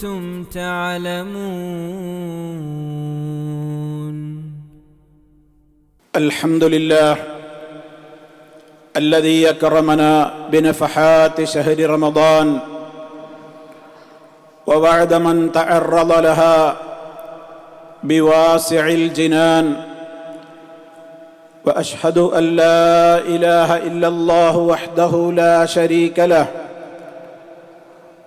كنتم تعلمون. الحمد لله الذي أكرمنا بنفحات شهر رمضان ووعد من تعرض لها بواسع الجنان وأشهد أن لا إله إلا الله وحده لا شريك له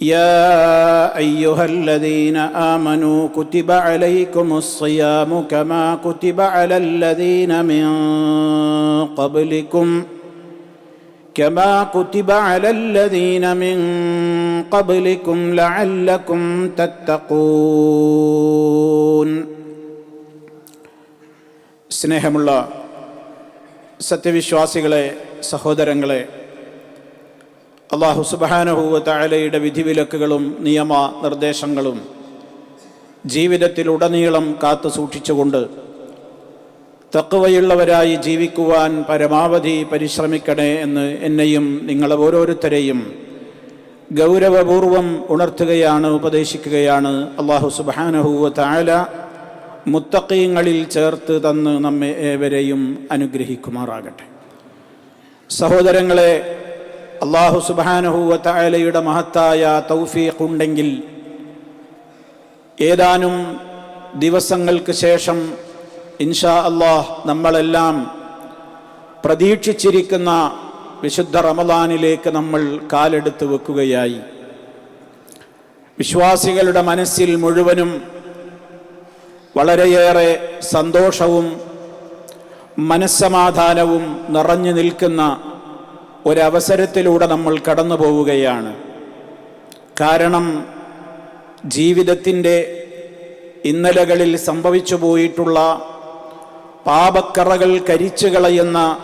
يا ايها الذين امنوا كتب عليكم الصيام كما كتب على الذين من قبلكم كما كتب على الذين من قبلكم لعلكم تتقون സ്നേഹമുള്ള സത്യവിശ്വാസികളെ സഹോദരങ്ങളെ അള്ളാഹു സുബാനഹുവ താലയുടെ വിധിവിലക്കുകളും നിയമ നിർദ്ദേശങ്ങളും ജീവിതത്തിലുടനീളം കാത്തു സൂക്ഷിച്ചുകൊണ്ട് തക്കവയുള്ളവരായി ജീവിക്കുവാൻ പരമാവധി പരിശ്രമിക്കണേ എന്ന് എന്നെയും നിങ്ങളെ ഓരോരുത്തരെയും ഗൗരവപൂർവം ഉണർത്തുകയാണ് ഉപദേശിക്കുകയാണ് അള്ളാഹു സുബാനഹൂവ താല മുത്തക്കീങ്ങളിൽ ചേർത്ത് തന്ന് നമ്മെ ഏവരെയും അനുഗ്രഹിക്കുമാറാകട്ടെ. സഹോദരങ്ങളെ അള്ളാഹു സുബാനഹുവലയുടെ മഹത്തായ തൗഫീഖ് ഉണ്ടെങ്കിൽ ഏതാനും ദിവസങ്ങൾക്ക് ശേഷം ഇൻഷാ അള്ളാഹ് നമ്മളെല്ലാം പ്രതീക്ഷിച്ചിരിക്കുന്ന വിശുദ്ധ റമദാനിലേക്ക് നമ്മൾ കാലെടുത്ത് വെക്കുകയായി. വിശ്വാസികളുടെ മനസ്സിൽ മുഴുവനും വളരെയേറെ സന്തോഷവും മനസ്സമാധാനവും നിറഞ്ഞു നിൽക്കുന്ന ഒരവസരത്തിലൂടെ നമ്മൾ കടന്നു പോവുകയാണ്. കാരണം ജീവിതത്തിന്റെ ഇന്നലകളിൽ സംഭവിച്ചു പോയിട്ടുള്ള പാപക്കറകൾ കരിച്ചു കളയുന്ന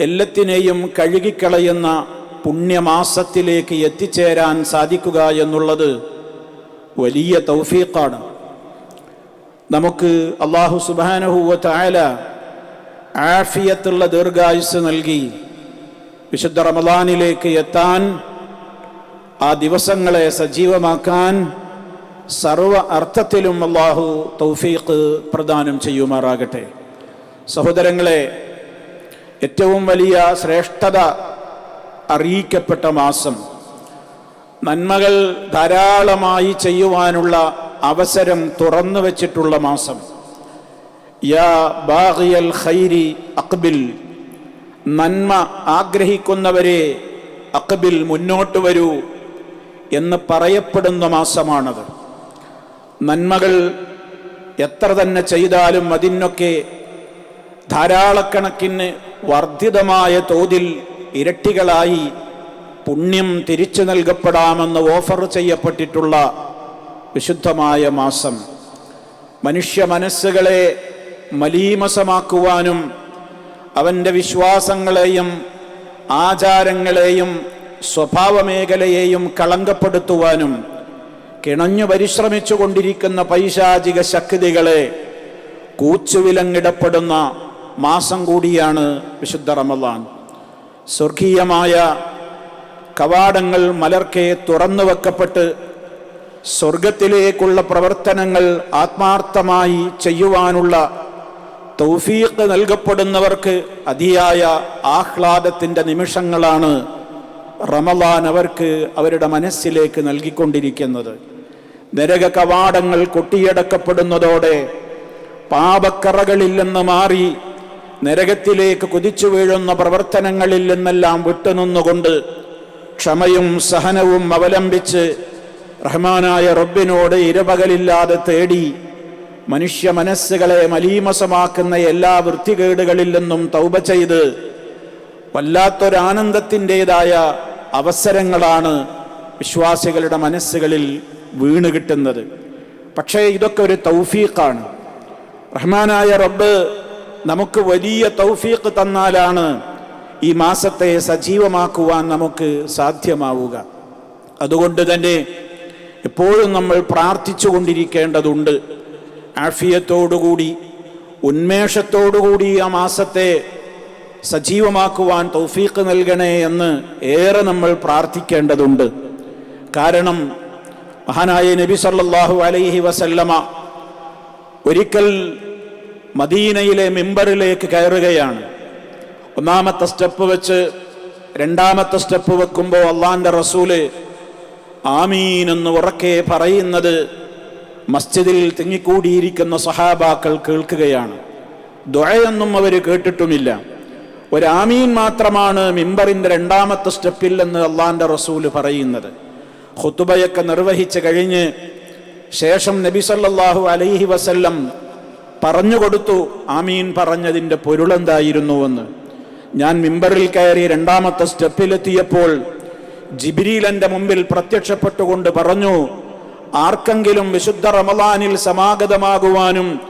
എല്ലാത്തിനെയും കഴുകിക്കളയുന്ന പുണ്യമാസത്തിലേക്ക് എത്തിച്ചേരാൻ സാധിക്കുക എന്നുള്ളത് വലിയ തൗഫീഖാണ്. നമുക്ക് അള്ളാഹു സുബാനഹുവ ആഫിയത്തുള്ള ദീർഘായുസ് നൽകി. വിശുദ്ധ റമദാനിലേക്ക് എത്താൻ ആ ദിവസങ്ങളെ സജീവമാക്കാൻ സർവ അർത്ഥത്തിലും അള്ളാഹു തൗഫീഖ് പ്രദാനം ചെയ്യുമാറാകട്ടെ. സഹോദരങ്ങളെ ഏറ്റവും വലിയ ശ്രേഷ്ഠത അറിയിക്കപ്പെട്ട മാസം നന്മകൾ ധാരാളമായി ചെയ്യുവാനുള്ള അവസരം തുറന്നു വച്ചിട്ടുള്ള മാസം. യാ ബാഗിയൽ ഖൈരി അക്ബിൽ. നന്മ ആഗ്രഹിക്കുന്നവരെ അക്ബിൽ മുന്നോട്ട് വരൂ എന്ന് പറയപ്പെടുന്ന മാസമാണത്. നന്മകൾ എത്ര തന്നെ ചെയ്താലും അതിനൊക്കെ ധാരാളക്കണക്കിന് വർദ്ധിതമായ തോതിൽ ഇരട്ടികളായി പുണ്യം തിരിച്ചു നൽകപ്പെടാമെന്ന് ഓഫർ ചെയ്യപ്പെട്ടിട്ടുള്ള വിശുദ്ധമായ മാസം. മനുഷ്യ മനസ്സുകളെ മലീമസമാക്കുവാനും അവന്റെ വിശ്വാസങ്ങളെയും ആചാരങ്ങളെയും സ്വഭാവമേഖലയെയും കളങ്കപ്പെടുത്തുവാനും കിണഞ്ഞു പരിശ്രമിച്ചു കൊണ്ടിരിക്കുന്ന പൈശാചിക ശക്തികളെ കൂച്ചുവിലങ്ങിടപ്പെടുന്ന മാസം കൂടിയാണ് വിശുദ്ധ റമദാൻ. സ്വർഗീയമായ കവാടങ്ങൾ മലർക്കെ തുറന്നു വെക്കപ്പെട്ട് സ്വർഗത്തിലേക്കുള്ള പ്രവർത്തനങ്ങൾ ആത്മാർത്ഥമായി ചെയ്യുവാനുള്ള തൗഫീഖ് നൽകപ്പെടുന്നവർക്ക് അതിയായ ആഹ്ലാദത്തിന്റെ നിമിഷങ്ങളാണ് റമലാൻ അവർക്ക് അവരുടെ മനസ്സിലേക്ക് നൽകിക്കൊണ്ടിരിക്കുന്നത്. നരക കവാടങ്ങൾ കൊട്ടിയടക്കപ്പെടുന്നതോടെ പാപക്കറകളിൽ നിന്ന് മാറി നരകത്തിലേക്ക് കുതിച്ചു വീഴുന്ന പ്രവർത്തനങ്ങളിൽ നിന്നെല്ലാം വിട്ടുനിന്നുകൊണ്ട് ക്ഷമയും സഹനവും അവലംബിച്ച് റഹ്മാനായ റബ്ബിനോട് ഇരപകലില്ലാതെ തേടി മനുഷ്യ മനസ്സുകളെ മലീമസമാക്കുന്ന എല്ലാ വൃത്തികേടുകളിൽ നിന്നും തൗബ ചെയ്ത് വല്ലാത്തൊരാനന്ദത്തിന്റെതായ അവസരങ്ങളാണ് വിശ്വാസികളുടെ മനസ്സുകളിൽ വീണ് കിട്ടുന്നത്. പക്ഷേ ഇതൊക്കെ ഒരു തൗഫീഖാണ്. റഹ്മാനായ റബ്ബ് നമുക്ക് വലിയ തൗഫീഖ് തന്നാലാണ് ഈ മാസത്തെ സജീവമാക്കുവാൻ നമുക്ക് സാധ്യമാവുക. അതുകൊണ്ട് തന്നെ എപ്പോഴും നമ്മൾ പ്രാർത്ഥിച്ചു കൊണ്ടിരിക്കേണ്ടതുണ്ട് ആഫിയത്തോടുകൂടി ഉന്മേഷത്തോടുകൂടി ആ മാസത്തെ സജീവമാക്കുവാൻ തൗഫീഖ് നൽകണേ എന്ന് ഏറെ നമ്മൾ പ്രാർത്ഥിക്കേണ്ടതുണ്ട്. കാരണം മഹാനായ നബി സല്ലാഹു അലൈഹി വസല്ലമ ഒരിക്കൽ മദീനയിലെ മിമ്പറിലേക്ക് കയറുകയാണ്. ഒന്നാമത്തെ സ്റ്റെപ്പ് വെച്ച് രണ്ടാമത്തെ സ്റ്റെപ്പ് വെക്കുമ്പോൾ അള്ളാന്റെ റസൂൽ ആമീൻ എന്ന് ഉറക്കെ പറയുന്നത് മസ്ജിദിൽ തിങ്ങിക്കൂടിയിരിക്കുന്ന സഹാബാക്കൾ കേൾക്കുകയാണ്. ദുഴയൊന്നും അവർ കേട്ടിട്ടുമില്ല. ഒരാമീൻ മാത്രമാണ് മിമ്പറിന്റെ രണ്ടാമത്തെ സ്റ്റെപ്പിൽ എന്ന് അള്ളാന്റെ റസൂൽ പറയുന്നത്. ഹുത്തുബയൊക്കെ നിർവഹിച്ച് കഴിഞ്ഞ് ശേഷം നബി സല്ലല്ലാഹു അലൈഹി വസല്ലം പറഞ്ഞു കൊടുത്തു ആമീൻ പറഞ്ഞതിന്റെ പൊരുളെന്തായിരുന്നുവെന്ന് ഞാൻ മിമ്പറിൽ കയറി രണ്ടാമത്തെ സ്റ്റെപ്പിലെത്തിയപ്പോൾ ജിബിരിൽ എന്റെ മുമ്പിൽ പ്രത്യക്ഷപ്പെട്ടുകൊണ്ട് പറഞ്ഞു ആർക്കെങ്കിലും വിശുദ്ധ റമലാനിൽ സമാഗതമാകുവാനും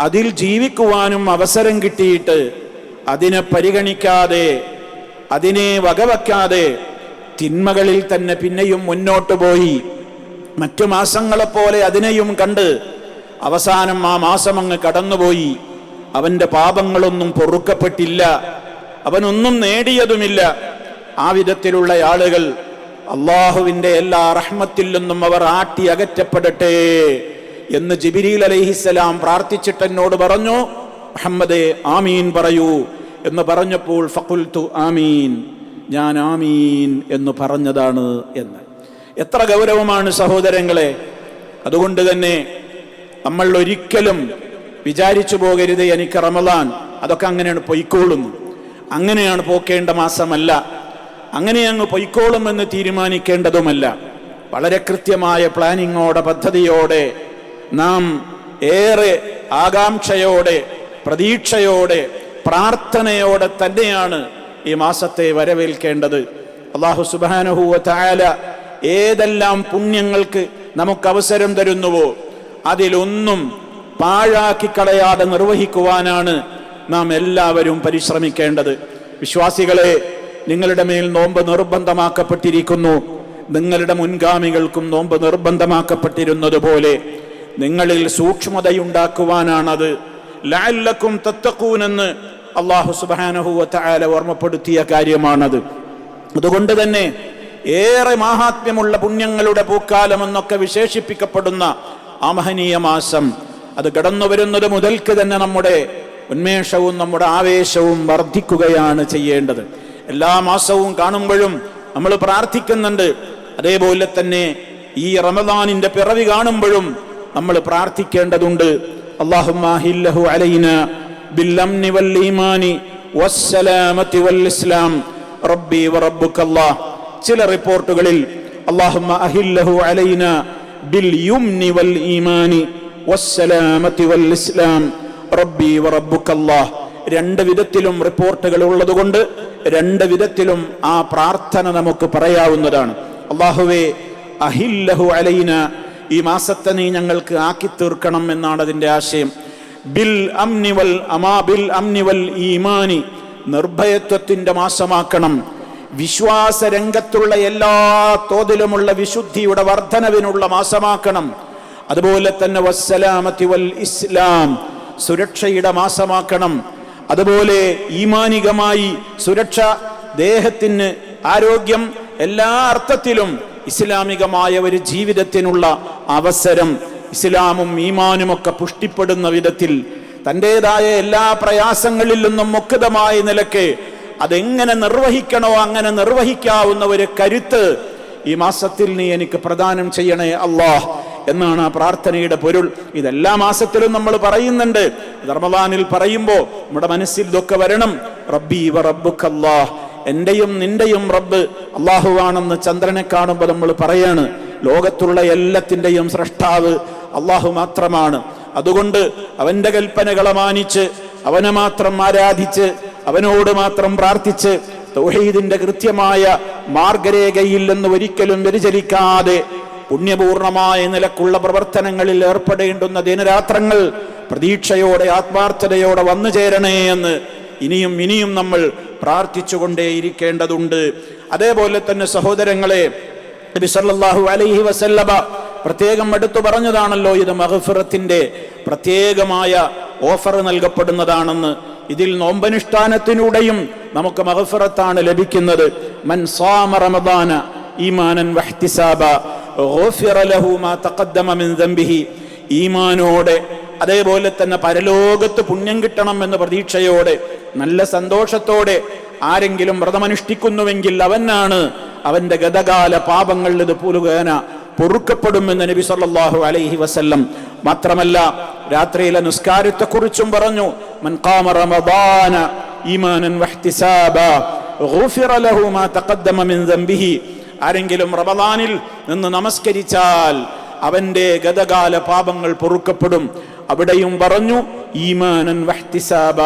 അതിൽ ജീവിക്കുവാനും അവസരം കിട്ടിയിട്ട് അതിനെ പരിഗണിക്കാതെ അതിനെ വകവയ്ക്കാതെ തിന്മകളിൽ തന്നെ പിന്നെയും മുന്നോട്ടു പോയി. മറ്റു മാസങ്ങളെപ്പോലെ അതിനെയും കണ്ട് അവസാനം ആ മാസം അങ്ങ് കടന്നുപോയി. അവന്റെ പാപങ്ങളൊന്നും പൊറുക്കപ്പെട്ടില്ല. അവനൊന്നും നേടിയതുമില്ല. ആ വിധത്തിലുള്ള ആളുകൾ അള്ളാഹുവിന്റെ എല്ലാ റഹ്മത്തിൽ നിന്നും അവർ ആട്ടി അകറ്റപ്പെടട്ടെ എന്ന് ജിബിരിൽ അലൈഹിസ്സലാം പ്രാർത്ഥിച്ചിട്ട് എന്നോട് പറഞ്ഞു. മുഹമ്മദേ ആമീൻ പറയൂ എന്ന് പറഞ്ഞപ്പോൾ ഫക്കുൽത്തു ആമീൻ ഞാൻ ആമീൻ എന്ന് പറഞ്ഞതാണ് എന്ന്. എത്ര ഗൗരവമാണ് സഹോദരങ്ങളെ അതുകൊണ്ട് തന്നെ നമ്മൾ ഒരിക്കലും വിചാരിച്ചു പോകരുത് എനിക്ക് റമദാൻ അതൊക്കെ അങ്ങനെയാണ് പൊയ്ക്കോളുന്നു അങ്ങനെയാണ് പോക്കേണ്ട മാസമല്ല. അങ്ങനെ അങ്ങ് പൊയ്ക്കോളും എന്ന് തീരുമാനിക്കേണ്ടതുമല്ല. വളരെ കൃത്യമായ പ്ലാനിങ്ങോടെ പദ്ധതിയോടെ നാം ഏറെ ആകാംക്ഷയോടെ പ്രതീക്ഷയോടെ പ്രാർത്ഥനയോടെ തന്നെയാണ് ഈ മാസത്തെ വരവേൽക്കേണ്ടത്. അള്ളാഹു സുബാനഹുവ ഏതെല്ലാം പുണ്യങ്ങൾക്ക് നമുക്ക് അവസരം തരുന്നുവോ അതിലൊന്നും പാഴാക്കി കളയാതെ നിർവഹിക്കുവാനാണ് നാം എല്ലാവരും പരിശ്രമിക്കേണ്ടത്. വിശ്വാസികളെ നിങ്ങളുടെ മേൽ നോമ്പ് നിർബന്ധമാക്കപ്പെട്ടിരിക്കുന്നു. നിങ്ങളുടെ മുൻഗാമികൾക്കും നോമ്പ് നിർബന്ധമാക്കപ്പെട്ടിരുന്നത് പോലെ നിങ്ങളിൽ സൂക്ഷ്മതയുണ്ടാക്കുവാനാണത്. ലാല്ലക്കും തത്തക്കൂനെന്ന് അള്ളാഹു സുബാനഹുവ തായാല ഓർമ്മപ്പെടുത്തിയ കാര്യമാണത്. അതുകൊണ്ട് തന്നെ ഏറെ മാഹാത്മ്യമുള്ള പുണ്യങ്ങളുടെ പൂക്കാലം എന്നൊക്കെ വിശേഷിപ്പിക്കപ്പെടുന്ന ആ മാസം അത് കടന്നു വരുന്നത് മുതൽക്ക് തന്നെ നമ്മുടെ ഉന്മേഷവും നമ്മുടെ ആവേശവും വർദ്ധിക്കുകയാണ് ചെയ്യേണ്ടത്. എല്ലാ മാസവും കാണുമ്പോഴും നമ്മൾ പ്രാർത്ഥിക്കുന്നുണ്ട്. അതേപോലെ തന്നെ ഈ റമദാനിന്റെ പിറവി കാണുമ്പോഴും നമ്മൾ പ്രാർത്ഥിക്കേണ്ടതുണ്ട്. ചില റിപ്പോർട്ടുകളിൽ റബ്ബി വറബ്ബുക്കല്ലാഹ് രണ്ട് വിധത്തിലും റിപ്പോർട്ടുകൾ ഉള്ളതുകൊണ്ട് രണ്ട് വിധത്തിലും ആ പ്രാർത്ഥന നമുക്ക് പറയാവുന്നതാണ്. അള്ളാഹുവേ അഹില്ലഹു അലൈന ഈ മാസത്തെ നീ ഞങ്ങൾക്ക് ആക്കി തീർക്കണം എന്നാണ് അതിന്റെ ആശയം. ബിൽ അംനിവൽ അമാ ബിൽ അംനിവൽ ഈമാനി നിർഭയത്വത്തിന്റെ മാസമാക്കണം. വിശ്വാസ രംഗത്തുള്ള എല്ലാ തോതിലുമുള്ള വിശുദ്ധിയുടെ വർധനവിനുള്ള മാസമാക്കണം. അതുപോലെ തന്നെ വസ്സലാമത്തി വൽ ഇസ്ലാം സുരക്ഷയുടെ മാസമാക്കണം. അതുപോലെ ഈമാനികമായി സുരക്ഷ ദേഹത്തിന് ആരോഗ്യം എല്ലാ അർത്ഥത്തിലും ഇസ്ലാമികമായ ഒരു ജീവിതത്തിനുള്ള അവസരം. ഇസ്ലാമും ഈമാനുമൊക്കെ പുഷ്ടിപ്പെടുന്ന വിധത്തിൽ തന്റെതായ എല്ലാ പ്രയാസങ്ങളിൽ നിന്നും മുക്തമായ നിലയ്ക്ക് അതെങ്ങനെ നിർവഹിക്കണോ അങ്ങനെ നിർവഹിക്കാവുന്ന ഒരു കരുത്ത് ഈ മാസത്തിൽ നീ എനിക്ക് പ്രദാനം ചെയ്യണേ അള്ളാഹ് എന്നാണ് ആ പ്രാർത്ഥനയുടെ പൊരുൾ. ഇതെല്ലാ മാസത്തിലും നമ്മൾ പറയുന്നുണ്ട്. റമദാനിൽ പറയുമ്പോൾ നമ്മുടെ മനസ്സിൽ ഇതൊക്കെ വരണം. റബ്ബി വ റബ്ബുക്കല്ലാഹ് എന്റെയും നിന്റെയും റബ്ബ് അള്ളാഹുവാണെന്ന് ചന്ദ്രനെ കാണുമ്പോൾ നമ്മൾ പറയാണ്. ലോകത്തുള്ള എല്ലാത്തിന്റെയും സൃഷ്ടാവ് അള്ളാഹു മാത്രമാണ്. അതുകൊണ്ട് അവന്റെ കൽപ്പനകളെ മാനിച്ച് അവനെ മാത്രം ആരാധിച്ച് അവനോട് മാത്രം പ്രാർത്ഥിച്ച് തൗഹീദിന്റെ കൃത്യമായ മാർഗരേഖയിൽ നിന്ന് ഒരിക്കലും വ്യതിചലിക്കാതെ പുണ്യപൂർണമായ നിലക്കുള്ള പ്രവർത്തനങ്ങളിൽ ഏർപ്പെടേണ്ടുന്ന ദിനരാത്രങ്ങൾ പ്രതീക്ഷയോടെ ആത്മാർത്ഥതയോടെ വന്നു ചേരണേ എന്ന് ഇനിയും ഇനിയും നമ്മൾ പ്രാർത്ഥിച്ചുകൊണ്ടേയിരിക്കേണ്ടതുണ്ട് അതേപോലെ തന്നെ സഹോദരങ്ങളെ നബി സല്ലല്ലാഹു അലൈഹി പ്രത്യേകം എടുത്തു പറഞ്ഞതാണല്ലോ ഇത് മഹഫിറത്തിന്റെ പ്രത്യേകമായ ഓഫർ നൽകപ്പെടുന്നതാണെന്ന്. ഇതിൽ നോമ്പനുഷ്ഠാനത്തിലൂടെയും നമുക്ക് മഹഫിറത്താണ് ലഭിക്കുന്നത്. മൻ സാമ റമദാന ഈമാനൻ വഹ്തിസാബ. ഈമാനോടെ അതേപോലെ തന്നെ പരലോകത്ത് പുണ്യം കിട്ടണം എന്ന പ്രതീക്ഷയോടെ നല്ല സന്തോഷത്തോടെ ആരെങ്കിലും വ്രതമനുഷ്ഠിക്കുന്നുവെങ്കിൽ അവനാണ് അവന്റെ ഗതകാല പാപങ്ങൾ ഇത് പുലുകേന പൊറുക്കപ്പെടുമെന്ന് നബി സല്ലല്ലാഹു അലൈഹി വസല്ലം മാത്രമല്ല രാത്രിയിലെ നിസ്കാരത്തെക്കുറിച്ചും പറഞ്ഞു മൻ ഖാമ റമദാന ഈമാനൻ വഹ്തിസാബ غفر ലഹു ما تقدم ദംബിഹി. ആരെങ്കിലും റമദാനിൽ നിന്ന് നമസ്കരിച്ചാൽ അവന്റെ ഗതകാല പാപങ്ങൾ പൊറുക്കപ്പെടും. അവിടെയും പറഞ്ഞു ഈമാനൻ വഹ്തിസാബ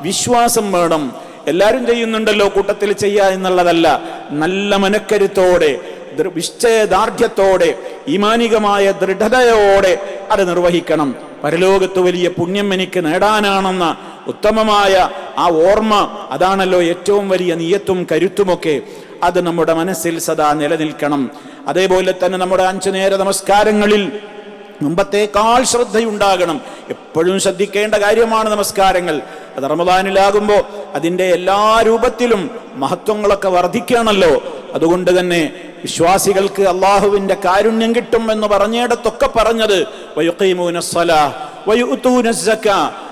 വിശ്വാസം വേണം. എല്ലാവരും ചെയ്യുന്നുണ്ടല്ലോ കൂട്ടത്തിൽ ചെയ്യുക എന്നുള്ളതല്ല. നല്ല മനക്കരുത്തോടെ നിശ്ചയദാർഢ്യത്തോടെ ഈമാനികമായ ദൃഢതയോടെ അത് നിർവഹിക്കണം. പരലോകത്ത് വലിയ പുണ്യം എനിക്ക് നേടാനാണെന്ന ഉത്തമമായ ആ ഓർമ്മ അതാണല്ലോ ഏറ്റവും വലിയ നീയത്തും കരുത്തുമൊക്കെ. അത് നമ്മുടെ മനസ്സിൽ സദാ നിലനിൽക്കണം. അതേപോലെ തന്നെ നമ്മുടെ അഞ്ചു നേര നമസ്കാരങ്ങളിൽ മുമ്പത്തേക്കാൾ ശ്രദ്ധയുണ്ടാകണം. എപ്പോഴും ശ്രദ്ധിക്കേണ്ട കാര്യമാണ് നമസ്കാരങ്ങൾ. അത് റമദാനിലാകുമ്പോൾ അതിന്റെ എല്ലാ രൂപത്തിലും മഹത്വങ്ങളൊക്കെ വർദ്ധിക്കണമല്ലോ അതുകൊണ്ട് തന്നെ വിശ്വാസികൾക്ക് അള്ളാഹുവിന്റെ കാരുണ്യം കിട്ടും എന്ന് പറഞ്ഞിടത്തൊക്കെ പറഞ്ഞത്.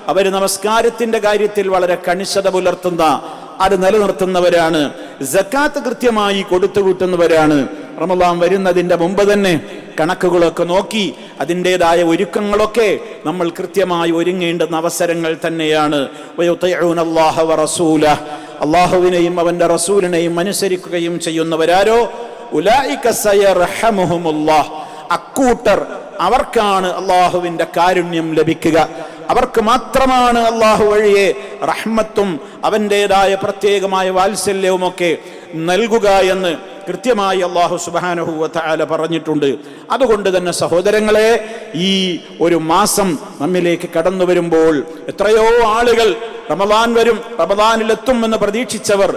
അവർ നമസ്കാരത്തിന്റെ കാര്യത്തിൽ വളരെ കണിശത പുലർത്തുന്ന അത് നിലനിർത്തുന്നവരാണ്. ജക്കാത്ത് കൃത്യമായി കൊടുത്തു കൂട്ടുന്നവരാണ് റമദാൻ വരുന്നതിന്റെ മുമ്പ് തന്നെ കണക്കുകളൊക്കെ നോക്കി അതിന്റെതായ ഒരുക്കങ്ങളൊക്കെ നമ്മൾ കൃത്യമായി ഒരുങ്ങേണ്ടുന്ന അവസരങ്ങൾ തന്നെയാണ്. അള്ളാഹുവിനെയും അവന്റെ റസൂലിനെയും അനുസരിക്കുകയും ചെയ്യുന്നവരാരോ. അക്കൂട്ടർ അവർക്കാണ് അള്ളാഹുവിന്റെ കാരുണ്യം ലഭിക്കുക. അവർക്ക് മാത്രമാണ് അള്ളാഹു വഴിയെ റഹ്മത്തും അവന്റെതായ പ്രത്യേകമായ വാത്സല്യവുമൊക്കെ നൽകുക എന്ന് കൃത്യമായി അള്ളാഹു സുബാനഹുവ തആല പറഞ്ഞിട്ടുണ്ട്. അതുകൊണ്ട് തന്നെ സഹോദരങ്ങളെ ഈ ഒരു മാസം നമ്മിലേക്ക് കടന്നു വരുമ്പോൾ എത്രയോ ആളുകൾ റമദാൻ വരും റമദാനിലെത്തും എന്ന് പ്രതീക്ഷിച്ചവർ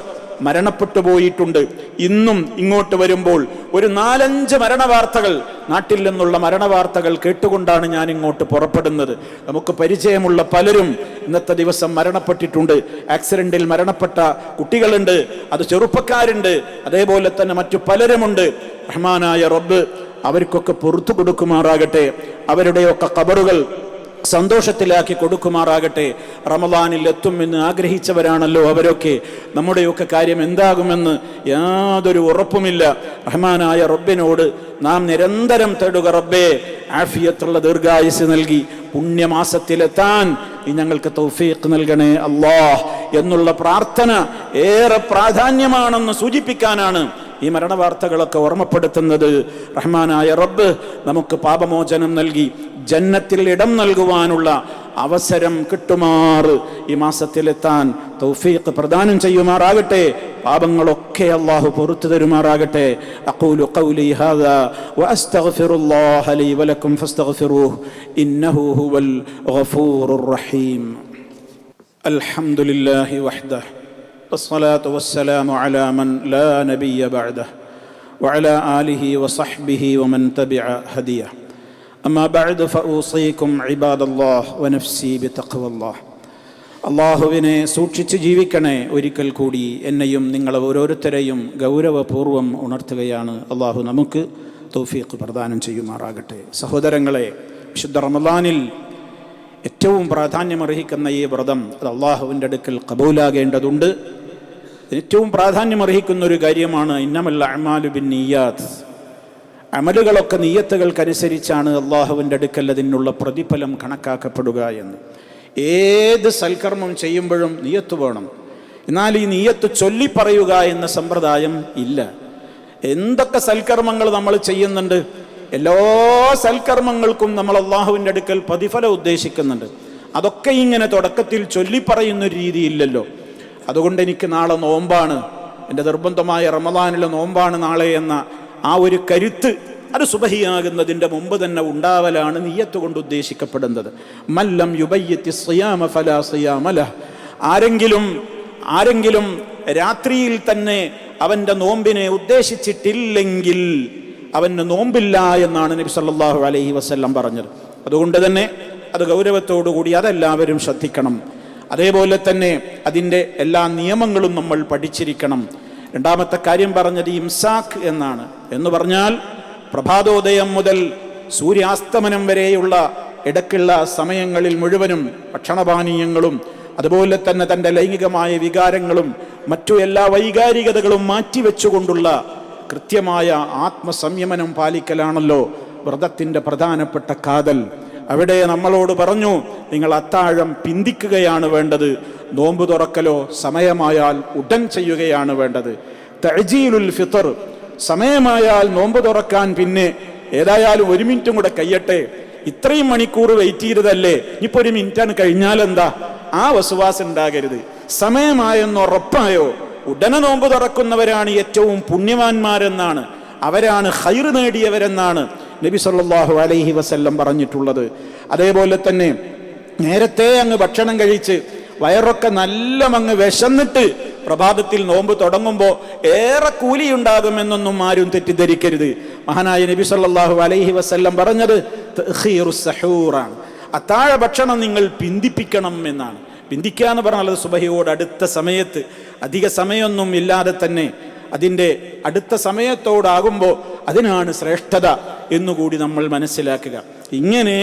മരണപ്പെട്ടു പോയിട്ടുണ്ട്. ഇന്നും ഇങ്ങോട്ട് വരുമ്പോൾ ഒരു നാലഞ്ച് മരണവാർത്തകൾ നാട്ടിൽ നിന്നുള്ള മരണവാർത്തകൾ കേട്ടുകൊണ്ടാണ് ഞാൻ ഇങ്ങോട്ട് പുറപ്പെടുന്നത്. നമുക്ക് പരിചയമുള്ള പലരും ഇന്നത്തെ ദിവസം മരണപ്പെട്ടിട്ടുണ്ട്. ആക്സിഡന്റിൽ മരണപ്പെട്ട കുട്ടികളുണ്ട് അത് ചെറുപ്പക്കാരുണ്ട് അതേപോലെ തന്നെ മറ്റു പലരുമുണ്ട്. റഹ്മാനായ റബ്ബ് അവർക്കൊക്കെ പുറത്തു കൊടുക്കുമാറാകട്ടെ. അവരുടെയൊക്കെ കബറുകൾ സന്തോഷത്തിലാക്കി കൊടുക്കുമാറാകട്ടെ. റമദാനിൽ എത്തും എന്ന് ആഗ്രഹിച്ചവരാണല്ലോ അവരൊക്കെ. നമ്മുടെയൊക്കെ കാര്യം എന്താകുമെന്ന് യാതൊരു ഉറപ്പുമില്ല. റഹ്മാനായ റബ്ബിനോട് നാം നിരന്തരം തേടുക റബ്ബേ ആഫിയത്തുള്ള ദീർഘായുസ് നൽകി. പുണ്യമാസത്തിലെത്താൻ നീ ഞങ്ങൾക്ക് തൗഫീഖ് നൽകണേ അള്ളാഹ് എന്നുള്ള പ്രാർത്ഥന ഏറെ പ്രാധാന്യമാണെന്ന് സൂചിപ്പിക്കാനാണ് ഈ മരണവാർത്തകളൊക്കെ ഓർമ്മപ്പെടുത്തുന്നത് റഹ്മാനായ റബ്ബ് നമുക്ക് പാപമോചനം നൽകി ജന്നത്തിൽ ഇടം നൽകുവാനുള്ള അവസരം കിട്ടുമാറ്. ഈ മാസത്തിലെത്താൻ തൗഫീഖ് പ്രദാനം ചെയ്യുമാറാകട്ടെ പാപങ്ങളൊക്കെ അള്ളാഹു പൊറത്തു തരുമാറാകട്ടെ. അഖൂലു ഖൗലി വലക്കും ഇന്നഹു ഹുവൽ ഗഫൂറുർ റഹീം. അൽഹംദുലില്ലാഹി والصلاة والسلام على من لا نبي بعده وعلى آله وصحبه ومن تبع هديه أما بعد فأوصيكم عباد الله ونفسي بتقوى الله അള്ളാഹുവിനെ സൂക്ഷിച്ച് ജീവിക്കണേ ഒരിക്കൽ കൂടി എന്നെയും നിങ്ങൾ ഓരോരുത്തരെയും ഗൗരവപൂർവ്വം ഉണർത്തുകയാണ് അള്ളാഹു നമുക്ക് തൗഫീഖ് പ്രദാനം ചെയ്യുമാറാകട്ടെ സഹോദരങ്ങളെ വിശുദ്ധ റമദാനിൽ ഏറ്റവും പ്രാധാന്യമർഹിക്കുന്ന ഈ വ്രതം അത് അള്ളാഹുവിന്റെ അടുക്കൽ കബൂലാകേണ്ടതുണ്ട്. ഏറ്റവും പ്രാധാന്യമർഹിക്കുന്ന ഒരു കാര്യമാണ് ഇന്നമല്ല അമാലു ബിൻ നീയാത്ത്. അമലുകളൊക്കെ നീയത്തുകൾക്കനുസരിച്ചാണ് അള്ളാഹുവിന്റെ അടുക്കൽ അതിനുള്ള പ്രതിഫലം കണക്കാക്കപ്പെടുക എന്ന്. ഏത് സൽക്കർമ്മം ചെയ്യുമ്പോഴും നീയത്ത് വേണം. എന്നാൽ ഈ നീയത്ത് ചൊല്ലിപ്പറയുക എന്ന സമ്പ്രദായം ഇല്ല. എന്തൊക്കെ സൽക്കർമ്മങ്ങൾ നമ്മൾ ചെയ്യുന്നുണ്ട്? എല്ലാ സൽക്കർമ്മങ്ങൾക്കും നമ്മൾ അള്ളാഹുവിന്റെ അടുക്കൽ പ്രതിഫലം ഉദ്ദേശിക്കുന്നുണ്ട്. അതൊക്കെ ഇങ്ങനെ തുടക്കത്തിൽ ചൊല്ലിപ്പറയുന്ന ഒരു രീതിയില്ലല്ലോ. അതുകൊണ്ട് എനിക്ക് നാളെ നോമ്പാണ്. എന്റെ നിർബന്ധമായ റമദാനിലെ നോമ്പാണ് നാളെ എന്ന ആ ഒരു കരുത്ത് അത് സുബഹിയാകുന്നതിന്റെ മുമ്പ് തന്നെ ഉണ്ടാവലാണ് നീയത്ത് കൊണ്ട് ഉദ്ദേശിക്കപ്പെടുന്നത്. മല്ലം യുബയ്യത്തി സിയാമ ഫല സിയാമല ആരെങ്കിലും ആരെങ്കിലും രാത്രിയിൽ തന്നെ അവന്റെ നോമ്പിനെ ഉദ്ദേശിച്ചിട്ടില്ലെങ്കിൽ അവന് നോമ്പില്ല എന്നാണ് നബി സല്ലാഹു അലൈഹി വസല്ലം പറഞ്ഞത്. അതുകൊണ്ട് തന്നെ അത് കൂടി അതെല്ലാവരും ശ്രദ്ധിക്കണം. അതേപോലെ തന്നെ അതിന്റെ എല്ലാ നിയമങ്ങളും നമ്മൾ പഠിച്ചിരിക്കണം. രണ്ടാമത്തെ കാര്യം പറഞ്ഞത് ഇംസാഖ് എന്നാണ്. എന്ന് പറഞ്ഞാൽ പ്രഭാതോദയം മുതൽ സൂര്യാസ്തമനം വരെയുള്ള ഇടയ്ക്കുള്ള സമയങ്ങളിൽ മുഴുവനും ഭക്ഷണപാനീയങ്ങളും അതുപോലെ തന്നെ തന്റെ ലൈംഗികമായ വികാരങ്ങളും മറ്റു എല്ലാ വൈകാരികതകളും മാറ്റിവെച്ചുകൊണ്ടുള്ള കൃത്യമായ ആത്മസംയമനം പാലിക്കലാണല്ലോ വ്രതത്തിന്റെ പ്രധാനപ്പെട്ട കാതൽ. അവിടെ നമ്മളോട് പറഞ്ഞു നിങ്ങൾ അത്താഴം പിന്തിക്കുകയാണ് വേണ്ടത്. നോമ്പ് തുറക്കലോ സമയമായാൽ ഉടൻ ചെയ്യുകയാണ് വേണ്ടത്. തഴജീലുൽ ഫിത്തർ സമയമായാൽ നോമ്പ് തുറക്കാൻ പിന്നെ ഏതായാലും ഒരു മിനിറ്റും കൂടെ കയ്യട്ടെ ഇത്രയും മണിക്കൂർ വെയിറ്റ് ചെയ്തതല്ലേ? ഇപ്പൊ ഒരു മിനിറ്റാണ് കഴിഞ്ഞാൽ എന്താ ആ വസുവാസം ഉണ്ടാകരുത്. സമയമായെന്ന് ഉറപ്പായോ? ഉടനെ നോമ്പ് തുറക്കുന്നവരാണ് ഏറ്റവും പുണ്യവാന്മാരെന്നാണ്. അവരാണ് ഹൈർ നേടിയവരെന്നാണ് നബി സല്ലാഹു അലൈഹി വസല്ലം പറഞ്ഞിട്ടുള്ളത്. അതേപോലെ തന്നെ നേരത്തെ അങ്ങ് ഭക്ഷണം കഴിച്ച് വയറൊക്കെ നല്ല അങ്ങ് വിശന്നിട്ട് പ്രഭാതത്തിൽ നോമ്പ് തുടങ്ങുമ്പോൾ ഏറെ കൂലിയുണ്ടാകുമെന്നൊന്നും ആരും തെറ്റിദ്ധരിക്കരുത്. മഹാനായ നബി സല്ലാഹു അലൈഹി വസ്ല്ലം പറഞ്ഞത് അത്താഴ ഭക്ഷണം നിങ്ങൾ പിന്തിപ്പിക്കണം എന്നാണ്. പിന്തിക്കുക എന്ന് പറഞ്ഞാൽ അത് സുബഹിയോട് അടുത്ത സമയത്ത്. അധിക സമയമൊന്നും ഇല്ലാതെ തന്നെ അതിന്റെ അടുത്ത സമയത്തോടാകുമ്പോൾ അതിനാണ് ശ്രേഷ്ഠത എന്നുകൂടി നമ്മൾ മനസ്സിലാക്കുക. ഇങ്ങനെ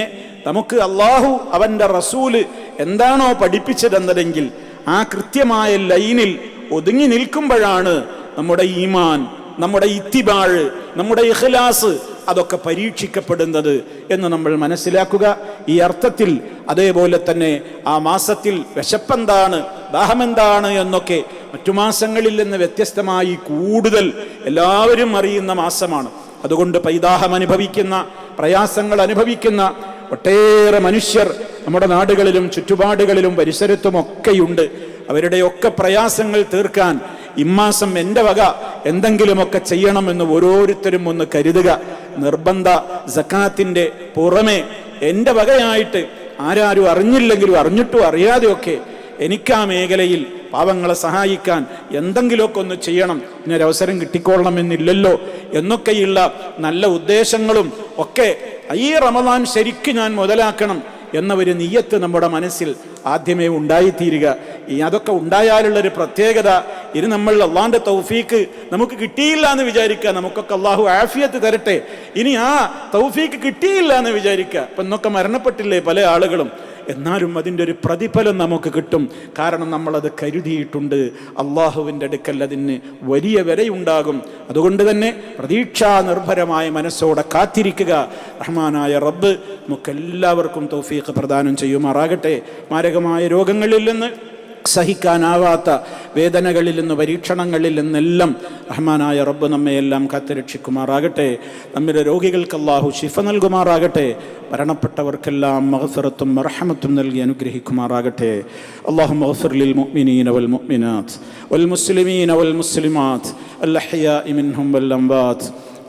നമുക്ക് അള്ളാഹു അവന്റെ റസൂൽ എന്താണോ പഠിപ്പിച്ചതെന്നതെങ്കിൽ ആ കൃത്യമായ ലൈനിൽ ഒതുങ്ങി നിൽക്കുമ്പോഴാണ് നമ്മുടെ ഈമാൻ നമ്മുടെ ഇത്തിബാഴ് നമ്മുടെ ഇഖ്ലാസ് അതൊക്കെ പരീക്ഷിക്കപ്പെടുന്നത് എന്ന് നമ്മൾ മനസ്സിലാക്കുക. ഈ അർത്ഥത്തിൽ അതേപോലെ തന്നെ ആ മാസത്തിൽ വിശപ്പെന്താണ് ദാഹമെന്താണ് എന്നൊക്കെ മറ്റു മാസങ്ങളിൽ നിന്ന് വ്യത്യസ്തമായി കൂടുതൽ എല്ലാവരും അറിയുന്ന മാസമാണ്. അതുകൊണ്ട് പൈതാഹം അനുഭവിക്കുന്ന പ്രയാസങ്ങൾ അനുഭവിക്കുന്ന ഒട്ടേറെ മനുഷ്യർ നമ്മുടെ നാടുകളിലും ചുറ്റുപാടുകളിലും പരിസരത്തുമൊക്കെയുണ്ട്. അവരുടെയൊക്കെ പ്രയാസങ്ങൾ തീർക്കാൻ ഇമ്മാസം എന്റെ വക എന്തെങ്കിലുമൊക്കെ ചെയ്യണമെന്ന് ഓരോരുത്തരും ഒന്ന് കരുതുക. നിർബന്ധ സക്കാത്തിന്റെ പുറമെ എന്റെ വകയായിട്ട് ആരാരും അറിഞ്ഞില്ലെങ്കിലും അറിഞ്ഞിട്ടും അറിയാതെയൊക്കെ എനിക്ക് ആ മേഖലയിൽ പാവങ്ങളെ സഹായിക്കാൻ എന്തെങ്കിലുമൊക്കെ ഒന്ന് ചെയ്യണം. ഇങ്ങനൊരവസരം കിട്ടിക്കൊള്ളണമെന്നില്ലല്ലോ എന്നൊക്കെയുള്ള നല്ല ഉദ്ദേശങ്ങളും ഒക്കെ ഈ റമദാൻ ശരിക്കും ഞാൻ മുതലാക്കണം എന്ന ഒരു നീയത്ത് നമ്മുടെ മനസ്സിൽ ആദ്യമേ ഉണ്ടായിത്തീരുക. അതൊക്കെ ഉണ്ടായാലുള്ളൊരു പ്രത്യേകത. ഇനി നമ്മൾ അള്ളാന്റെ തൗഫീക്ക് നമുക്ക് കിട്ടിയില്ല എന്ന് വിചാരിക്കുക. നമുക്കൊക്കെ അള്ളാഹു ആഫിയത്ത് തരട്ടെ. ഇനി ആ തൗഫീക്ക് കിട്ടിയില്ല എന്ന് വിചാരിക്കുക. ഇപ്പം ഇന്നൊക്കെ മരണപ്പെട്ടില്ലേ പല ആളുകളും. എന്നാലും അതിന്റെ ഒരു പ്രതിഫലം നമുക്ക് കിട്ടും. കാരണം നമ്മളത് കരുതിയിട്ടുണ്ട്. അള്ളാഹുവിന്റെ അടുക്കൽ അതിന് വലിയ വിലയുണ്ടാകും. അതുകൊണ്ട് തന്നെ പ്രതീക്ഷാ നിർഭരമായ മനസ്സോടെ കാത്തിരിക്കുക. റഹ്മാനായ റബ്ബ് നമുക്കെല്ലാവർക്കും തൗഫീഖ് പ്രദാനം ചെയ്യുമാറാകട്ടെ. മാരകമായ രോഗങ്ങളിൽ നിന്ന് സഹിക്കാനാവാത്ത വേദനകളിൽ നിന്ന് പരീക്ഷണങ്ങളിൽ നിന്നെല്ലാം റഹ്മാനായ റബ്ബ് നമ്മയെല്ലാം കാത്തുരക്ഷിക്കുമാറാകട്ടെ നമ്മുടെ രോഗികൾക്ക് അള്ളാഹു ശിഫ നൽകുമാറാകട്ടെ മരണപ്പെട്ടവർക്കെല്ലാം മഹഫിറത്തും മർഹമത്തും നൽകി അനുഗ്രഹിക്കുമാറാകട്ടെ അള്ളാഹു മഹഫിർലിൽ മുഅ്മിനീന വൽ മുഅ്മിനാത്ത് വൽ മുസ്ലിമീന വൽ മുസ്ലിമാത്ത് الأحياء منهم والأموات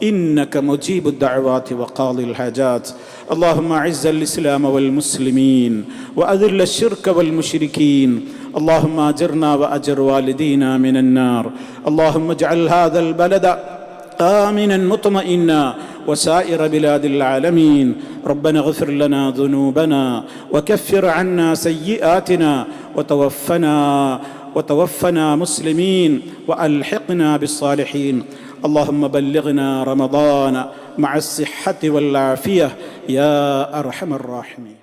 إنك مجيب الدعوات وقاضي الحاجات اللهم أعز الإسلام والمسلمين وأذل الشرك والمشركين اللهم أجرنا وأجر والدينا من النار. اللهم اجعل هذا البلد آمنا مطمئنا وسائر بلاد العالمين. ربنا اغفر لنا ذنوبنا وكفر عنا سيئاتنا وتوفنا وتوفنا مسلمين وألحقنا بالصالحين. اللهم بلغنا رمضان مع الصحة والعافية. يا أرحم الراحمين.